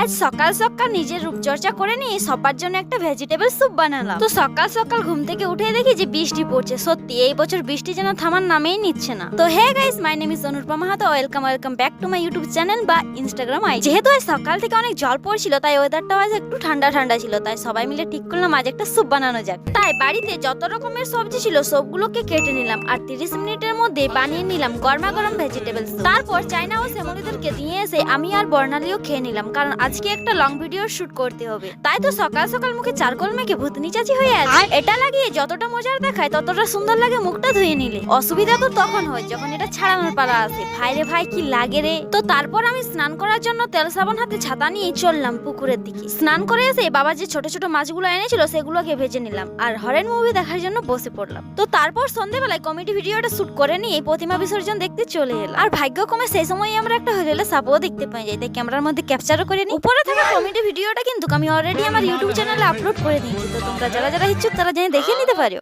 আজ সকাল সকাল নিজের রূপচর্চা করে নিয়ে সবার জন্য একটা ভেজিটেবল স্যুপ বানালাম। তো সকাল সকাল ঘুম থেকে উঠে দেখি যে বৃষ্টি পড়ছে। সত্যি, এই বছর বৃষ্টি যেন থামার নামেই নিচ্ছে না। তো hey guys my name is Anurupa Mahato welcome welcome back to my YouTube channel বা ইনস্টাগ্রাম আই যেহেতু আজ সকাল থেকে অনেক জল পড়ছিল, তাই ওয়েদারটা আজ একটু ঠান্ডা ঠান্ডা ছিল। তাই সবাই মিলে ঠিক করলাম আজ একটা স্যুপ বানানো যাক। তাই বাড়িতে যত রকমের সবজি ছিল, সবগুলোকে কেটে নিলাম আর তিরিশ মিনিটের মধ্যে বানিয়ে নিলাম গরমা গরম ভেজিটেবলস তারপর চাইনা ও সেমলিদেরকে দিয়ে এসে আমি আর বর্ণালীও খেয়ে নিলাম। কারণ আজকে একটা লং ভিডিও শুট করতে হবে। তাই তো সকাল সকাল মুখে চারকোল মেখে ভূতনি চাচি হয়ে আছে। এটা লাগিয়ে যতটা মজার দেখায় ততটা সুন্দর লাগে মুখটা ধুয়ে নিলে। অসুবিধা তো তখন হয় যখন এটা ছাড়ানোর পালা আসে ভাই রে ভাই কি লাগে রে? তো তারপর আমি স্নান করার জন্য তেল সাবান হাতে ছাতা নিয়ে চললাম পুকুরের দিকে। স্নান করে এসে বাবা যে ছোট ছোট মাছগুলো এনেছিল সেগুলোকে ভেজে নিলাম। আর হরেন মুভি দেখার জন্য বসে পড়লাম। তো তারপর সন্ধেবেলায় কমেডি ভিডিওটা শুট করে নিয়ে প্রতিমা বিসর্জন দেখতে চলে এলাম। আর ভাগ্যক্রমে সেই সময় আমরা একটা হরিলে সাপও দেখতে পাই যাই তাই ক্যামেরার মধ্যে ক্যাপচারও করে নিই। উপরে থাকা কমেডি ভিডিওটা কিন্তু আমি অলরেডি আমার ইউটিউব চ্যানেলে আপলোড করে দিয়েছি। তো তোমরা যারা যারা ইচ্ছুক তারা জেনে দেখে নিতে পারো।